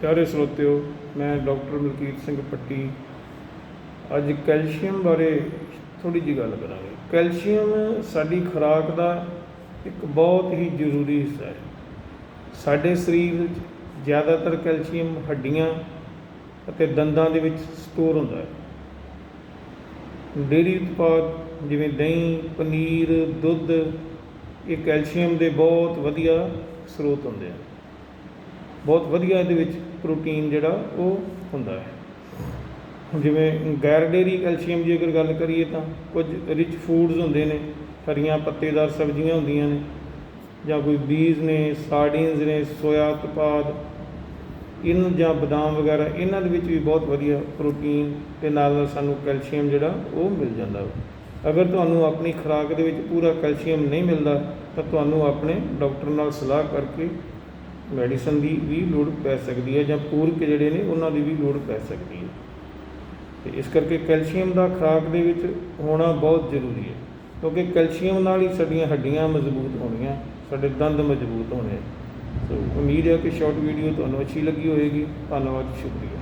ਪਿਆਰੇ ਸਰੋਤਿਓ, ਮੈਂ ਡਾਕਟਰ ਮਲਕੀਤ ਸਿੰਘ ਪੱਟੀ। ਅੱਜ ਕੈਲਸ਼ੀਅਮ ਬਾਰੇ ਥੋੜੀ ਜਿਹੀ ਗੱਲ ਕਰਾਂਗੇ। ਕੈਲਸ਼ੀਅਮ ਸਾਡੀ ਖੁਰਾਕ ਦਾ ਇੱਕ ਬਹੁਤ ਹੀ ਜ਼ਰੂਰੀ ਹਿੱਸਾ ਹੈ। ਸਾਡੇ ਸਰੀਰ ਵਿੱਚ ਜ਼ਿਆਦਾਤਰ ਕੈਲਸ਼ੀਅਮ ਹੱਡੀਆਂ ਅਤੇ ਦੰਦਾਂ ਦੇ ਵਿੱਚ ਸਟੋਰ ਹੁੰਦਾ ਹੈ। ਡੇਅਰੀ ਉਤਪਾਦ ਜਿਵੇਂ ਦਹੀਂ, ਪਨੀਰ, ਦੁੱਧ, ਇਹ ਕੈਲਸ਼ੀਅਮ ਦੇ ਬਹੁਤ ਵਧੀਆ ਸਰੋਤ ਹੁੰਦੇ ਹਨ। ਬਹੁਤ ਵਧੀਆ ਇਹਦੇ ਵਿੱਚ ਪ੍ਰੋਟੀਨ ਜਿਹੜਾ ਉਹ ਹੁੰਦਾ ਹੈ ਜਿਵੇਂ ਗੈਰ ਡੇਰੀ ਕੈਲਸ਼ੀਅਮ ਦੀ ਅਗਰ ਗੱਲ ਕਰੀਏ ਤਾਂ ਕੁਝ ਰਿਚ ਫੂਡਸ ਹੁੰਦੇ ਨੇ, ਹਰੀਆਂ ਪੱਤੇਦਾਰ ਸਬਜ਼ੀਆਂ ਹੁੰਦੀਆਂ ਨੇ, ਜਾਂ ਕੋਈ ਬੀਜ ਨੇ ਸਾਰਡੀਨਸ ਨੇ ਸੋਇਆ ਉਤਪਾਦ ਇਹਨਾਂ ਜਾਂ ਬਦਾਮ ਵਗੈਰਾ, ਇਹਨਾਂ ਦੇ ਵਿੱਚ ਵੀ ਬਹੁਤ ਵਧੀਆ ਪ੍ਰੋਟੀਨ ਤੇ ਨਾਲ ਨਾਲ ਸਾਨੂੰ ਕੈਲਸ਼ੀਅਮ ਜਿਹੜਾ ਉਹ ਮਿਲ ਜਾਂਦਾ ਵਾ। ਅਗਰ ਤੁਹਾਨੂੰ ਆਪਣੀ ਖੁਰਾਕ ਦੇ ਵਿੱਚ ਪੂਰਾ ਕੈਲਸ਼ੀਅਮ ਨਹੀਂ ਮਿਲਦਾ, ਤਾਂ ਤੁਹਾਨੂੰ ਆਪਣੇ ਡਾਕਟਰ ਨਾਲ ਸਲਾਹ ਕਰਕੇ ਮੈਡੀਸਨ ਦੀ ਵੀ ਲੋੜ ਪੈ ਸਕਦੀ ਹੈ ਜਾਂ ਪੂਰਕ ਜਿਹੜੇ ਨੇ ਉਹਨਾਂ ਦੀ ਵੀ ਲੋੜ ਪੈ ਸਕਦੀ ਹੈ। ਤੇ ਇਸ ਕਰਕੇ ਕੈਲਸ਼ੀਅਮ ਦਾ ਖੁਰਾਕ ਦੇ ਵਿੱਚ ਹੋਣਾ ਬਹੁਤ ਜ਼ਰੂਰੀ ਹੈ, ਕਿਉਂਕਿ ਕੈਲਸ਼ੀਅਮ ਨਾਲ ਹੀ ਸਾਡੀਆਂ ਹੱਡੀਆਂ ਮਜ਼ਬੂਤ ਹੋਣੀਆਂ, ਸਾਡੇ ਦੰਦ ਮਜ਼ਬੂਤ ਹੋਣੇ। ਸੋ ਉਮੀਦ ਹੈ ਕਿ ਸ਼ਾਰਟ ਵੀਡੀਓ ਤੁਹਾਨੂੰ ਅੱਛੀ ਲੱਗੀ ਹੋਵੇਗੀ। ਧੰਨਵਾਦ, ਸ਼ੁਕਰੀਆ।